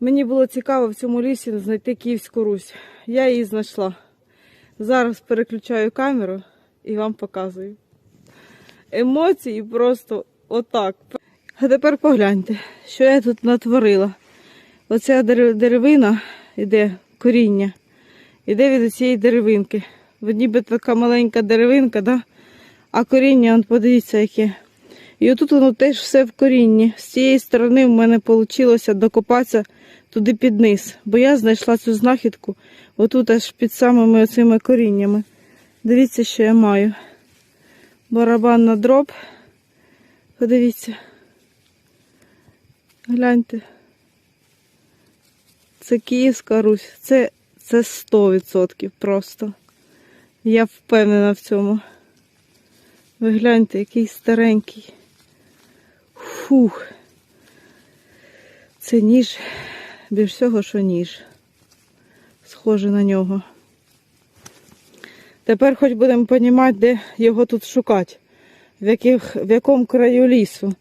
Мені було цікаво в цьому лісі знайти Київську Русь. Я її знайшла. Зараз переключаю камеру і вам показую. Емоції просто отак. А тепер погляньте, що я тут натворила. Оця деревина іде коріння, іде від цієї деревинки. Ніби така маленька деревинка, да? а коріння, подивіться, яке. І отут воно теж все в корінні. З цієї сторони в мене вийшло докопатися туди під низ, бо я знайшла цю знахідку отут аж під самими оцими коріннями. Дивіться, що я маю. Барабан на дроб. Подивіться. Гляньте. Це Київська Русь. Це, це 100% просто. Я впевнена в цьому. Ви гляньте, який старенький. Фух. Це ніж, більш всього, що ніж. Схоже на нього. Тепер хоч будемо розуміти, де його тут шукати, в, яких, в якому краю лісу.